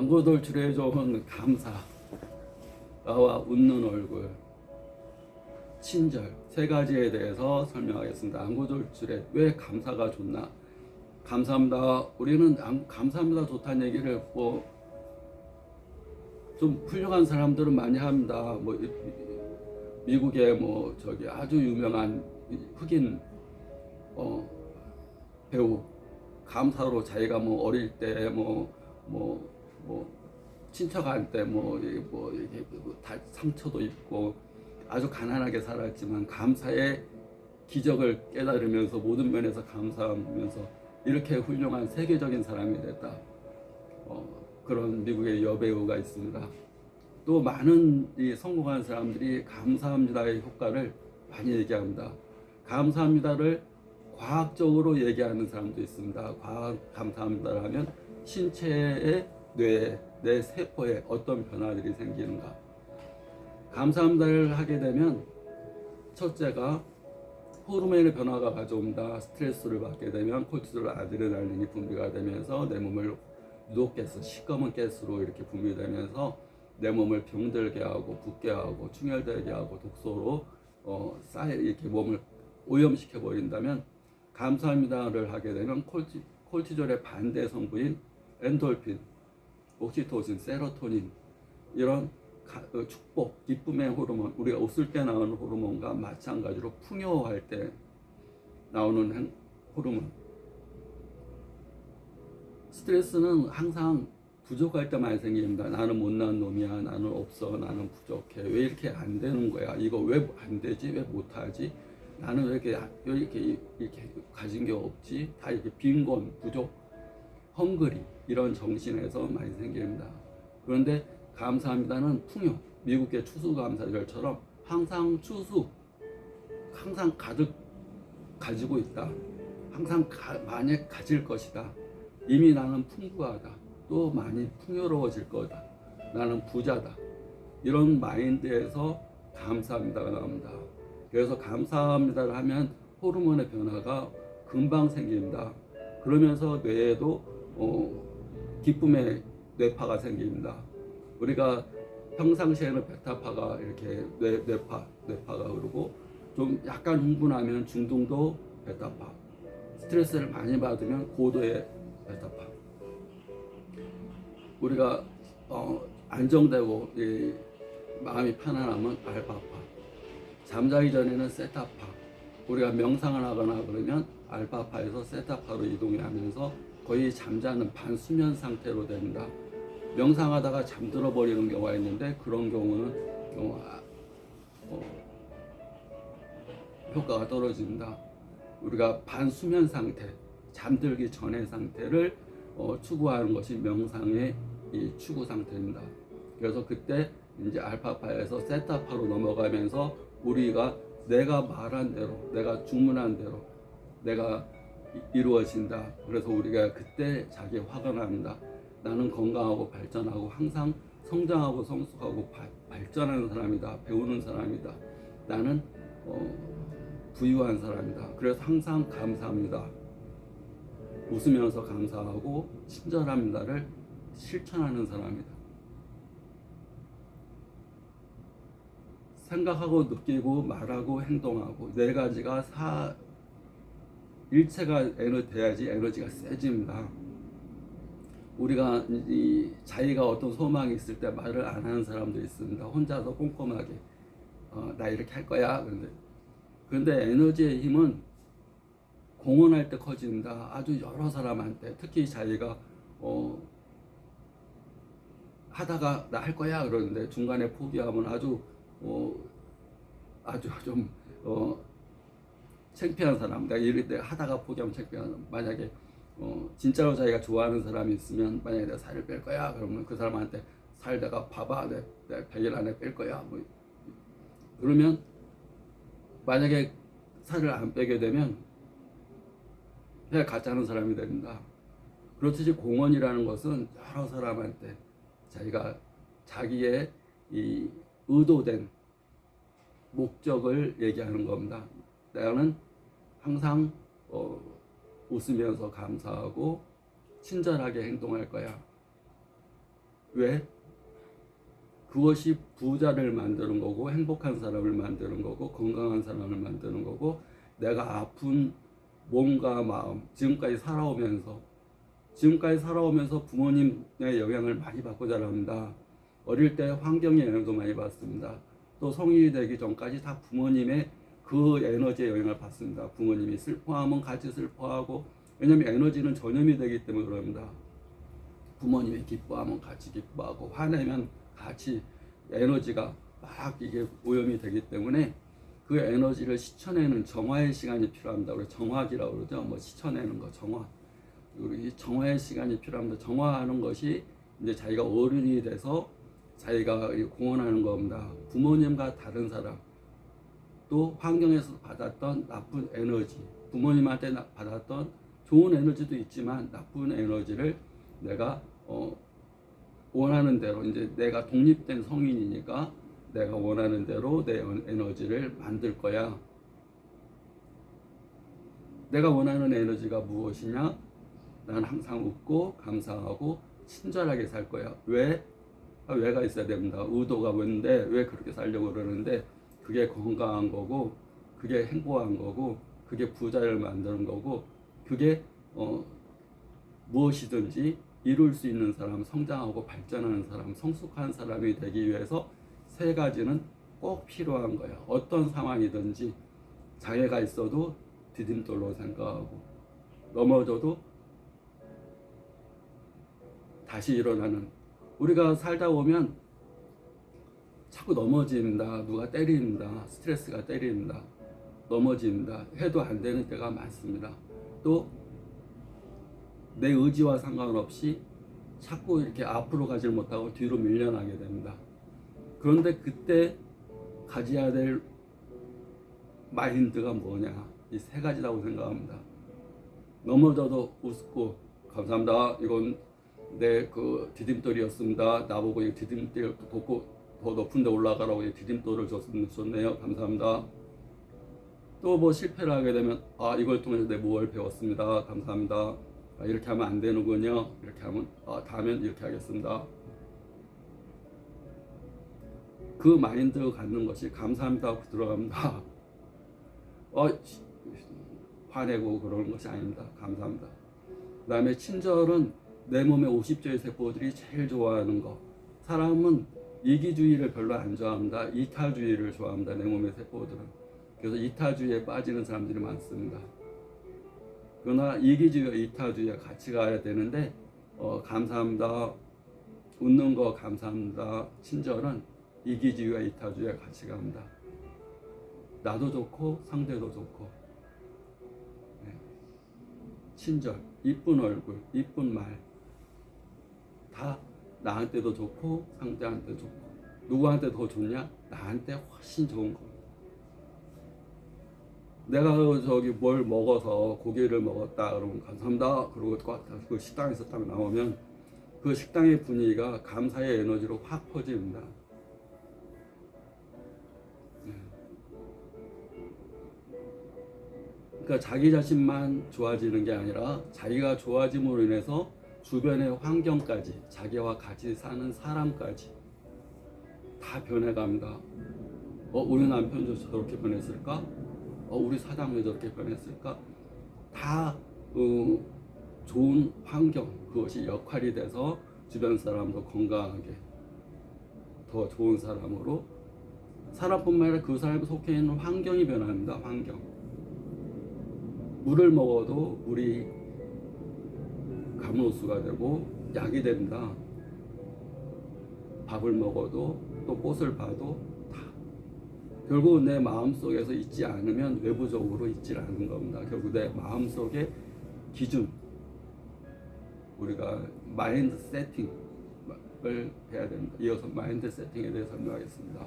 안구돌출에 좋은 감사, 나와 웃는 얼굴, 친절 세 가지에 대해서 설명하겠습니다. 안구돌출에 왜 감사가 좋나? 감사합니다. 우리는 안- 감사합니다 좋다는 얘기를 뭐 좀 훌륭한 사람들은 많이 합니다. 뭐 미국의 뭐 저기 아주 유명한 이 흑인 어 배우 감사로 자기가 뭐 어릴 때뭐뭐 뭐 뭐 이게 뭐 이게 뭐다 상처도 입고 아주 가난하게 살았지만 감사의 기적을 깨달으면서 모든 면에서 감사하면서 이렇게 훌륭한 세계적인 사람이 됐다. 어, 그런 미국의 여배우가 있습니다. 또 많은 이 성공한 사람들이 감사합니다의 효과를 많이 얘기합니다. 감사합니다를 과학적으로 얘기하는 사람도 있습니다. 과학 감사합니다를 하면 신체의 뇌, 내 세포에 어떤 변화들이 생기는가. 감사합니다를 하게 되면 첫째가 호르몬의 변화가 가져온다. 스트레스를 받게 되면 콜티졸 아드레날린이 분비가 되면서 내 몸을 노가스, 시꺼먼 가스로 이렇게 분비되면서 내 몸을 병들게 하고 붓게 하고 충혈되게 하고 독소로 어, 쌓여 이렇게 몸을 오염시켜 버린다면 감사합니다를 하게 되면 콜티, 콜티졸의 반대 성분인 엔돌핀, 옥시토신, 세로토닌 이런 가- 어, 축복, 기쁨의 호르몬, 우리가 웃을 때 나오는 호르몬과 마찬가지로 풍요할 때 나오는 행- 호르몬. 스트레스는 항상 부족할 때 많이 생깁니다. 나는 못난 놈이야, 나는 없어, 나는 부족해. 왜 이렇게 안 되는 거야? 이거 왜 안 되지? 왜 못하지? 나는 왜 이렇게 왜 이렇게 이렇게 가진 게 없지? 다 이렇게 빈곤, 부족, 헝그리 이런 정신에서 많이 생깁니다. 그런데 감사합니다는 풍요, 미국의 추수감사절처럼 항상 추수, 항상 가득 가지고 있다. 항상 가, 많이 가질 것이다. 이미 나는 풍부하다. 또 많이 풍요로워질 거다. 나는 부자다. 이런 마인드에서 감사합니다가 나옵니다. 그래서 감사합니다를 하면 호르몬의 변화가 금방 생깁니다. 그러면서 뇌에도 어, 기쁨의 뇌파가 생깁니다. 우리가 평상시에는 베타파가 이렇게 뇌, 뇌파, 뇌파가 흐르고 좀 약간 흥분하면 중동도 베타파, 스트레스를 많이 받으면 고도의 베타파. 우리가 어, 안정되고 이 마음이 편안하면 알파파. 잠자기 전에는 세타파. 우리가 명상을 하거나 그러면 알파파에서 세타파로 이동이 하면서 거의 잠자는 반수면 상태로 됩니다. 명상하다가 잠들어 버리는 경우가 있는데 그런 경우는 어, 아, 어, 효과가 떨어집니다. 우리가 반수면 상태, 잠들기 전의 상태를 어, 추구하는 것이 명상의 이 추구 상태입니다. 그래서 그때 이제 알파파에서 세타파로 넘어가면서 우리가 내가 말한 대로, 내가 주문한 대로, 내가 이- 이루어진다. 그래서 우리가 그때 자기 화가 납니다. 나는 건강하고 발전하고 항상 성장하고 성숙하고 바- 발전하는 사람이다. 배우는 사람이다. 나는 어, 부유한 사람이다. 그래서 항상 감사합니다. 웃으면서 감사하고 친절합니다를 실천하는 사람이다. 생각하고 느끼고 말하고 행동하고 네 가지가 사 일체가 에너 돼야지 에너지가 세집니다. 우리가 이 자기가 어떤 소망이 있을 때 말을 안 하는 사람도 있습니다. 혼자서 꼼꼼하게 어, 나 이렇게 할 거야. 그런데 그런데 에너지의 힘은 공헌할 때 커진다. 아주 여러 사람한테 특히 자기가 어, 하다가 나 할 거야 그러는데 중간에 포기하면 아주 어, 아주 좀 어, 창피한 사람. 내가 때 하다가 포기하면 창피한 사람. 만약에 어, 진짜로 자기가 좋아하는 사람이 있으면 만약에 내가 살을 뺄 거야 그러면 그 사람한테 살 내가 봐봐 내, 내가 100일 안에 뺄 거야 뭐 그러면 만약에 살을 안 빼게 되면 그냥 가짜는 사람이 됩니다. 그렇듯이 공헌이라는 것은 여러 사람한테 자기가 자기의 이 의도된 목적을 얘기하는 겁니다. 나는 항상 어, 웃으면서 감사하고 친절하게 행동할 거야. 왜? 그것이 부자를 만드는 거고 행복한 사람을 만드는 거고 건강한 사람을 만드는 거고 내가 아픈 몸과 마음 지금까지 살아오면서 지금까지 살아오면서 부모님의 영향을 많이 받고 자랍니다. 어릴 때 환경의 영향도 많이 받습니다. 또 성인이 되기 전까지 다 부모님의 그 에너지의 영향을 받습니다. 부모님이 슬퍼하면 같이 슬퍼하고 왜냐하면 에너지는 전염이 되기 때문에 그럽니다. 부모님이 기뻐하면 같이 기뻐하고 화내면 같이 에너지가 막 이게 오염이 되기 때문에 그 에너지를 씻어내는 정화의 시간이 필요합니다. 우리 정화기라고 그러죠. 뭐 씻어내는 거 정화. 우리 정화의 시간이 필요합니다. 정화하는 것이 이제 자기가 어른이 돼서 자기가 공헌하는 겁니다. 부모님과 다른 사람, 또 환경에서 받았던 나쁜 에너지, 부모님한테 나- 받았던 좋은 에너지도 있지만 나쁜 에너지를 내가 어, 원하는 대로 이제 내가 독립된 성인이니까 내가 원하는 대로 내 에너지를 만들 거야. 내가 원하는 에너지가 무엇이냐? 난 항상 웃고 감사하고 친절하게 살 거야. 왜? 아, 왜가 있어야 됩니다. 의도가 뭔데 왜 그렇게 살려고 그러는데 그게 건강한 거고 그게 행복한 거고 그게 부자를 만드는 거고 그게 어, 무엇이든지 이룰 수 있는 사람, 성장하고 발전하는 사람, 성숙한 사람이 되기 위해서 세 가지는 꼭 필요한 거예요. 어떤 상황이든지 장애가 있어도 디딤돌로 생각하고 넘어져도 다시 일어나는 우리가 살다 보면 자꾸 넘어진다, 누가 때린다, 스트레스가 때린다, 넘어진다 해도 안 되는 때가 많습니다. 또 내 의지와 상관없이 자꾸 이렇게 앞으로 가지 못하고 뒤로 밀려나게 됩니다. 그런데 그때 가져야 될 마인드가 뭐냐? 이 세 가지라고 생각합니다. 넘어져도 웃고 감사합니다. 이건 내 그 디딤돌이었습니다. 나보고 이 디딤돌 돕고 더 높은 데 올라가라고 이 디딤돌을 줬네요. 감사합니다. 또 뭐 실패를 하게 되면 아 이걸 통해서 내 무엇을 배웠습니다. 감사합니다. 아, 이렇게 하면 안 되는군요. 이렇게 하면 아, 다음엔 이렇게 하겠습니다. 그 마인드 갖는 것이 감사합니다 하고 들어갑니다. 어, 시- 화내고 그러는 것이 아닙니다. 감사합니다. 그 다음에 친절은 내 몸의 50조의 세포들이 제일 좋아하는 거. 사람은 이기주의를 별로 안 좋아합니다. 이타주의를 좋아합니다. 내 몸의 세포들은. 그래서 이타주의에 빠지는 사람들이 많습니다. 그러나 이기주의와 이타주의가 같이 가야 되는데 어, 감사합니다. 웃는 거 감사합니다. 친절은 이기주의와 이타주의가 같이 갑니다. 나도 좋고 상대도 좋고 네. 친절, 이쁜 얼굴, 이쁜 말 다 나한테도 좋고 상대한테 좋고 누구한테 더 좋냐? 나한테 훨씬 좋은 거. 내가 저기 뭘 먹어서 고기를 먹었다 그러면 감사합니다. 그러고 꽉그 식당에서 딱 나오면 그 식당의 분위기가 감사의 에너지로 확 퍼집니다. 네. 그러니까 자기 자신만 좋아지는 게 아니라 자기가 좋아짐으로 인해서 주변의 환경까지 자기와 같이 사는 사람까지 다 변해갑니다. 어 우리 남편도 저렇게 변했을까? 어 우리 사장 왜 저렇게 변했을까? 다 어, 좋은 환경 그것이 역할이 돼서 주변 사람도 건강하게 더 좋은 사람으로 사람뿐만 아니라 그 사람이 속해 있는 환경이 변합니다. 환경. 물을 먹어도 물이 감로수가 되고 약이 됩니다. 밥을 먹어도 또 꽃을 봐도 다 결국 내 마음 속에서 있지 않으면 외부적으로 있지 않은 겁니다. 결국 내 마음 속에 기준 우리가 마인드 세팅을 해야 됩니다. 이어서 마인드 세팅에 대해 설명하겠습니다.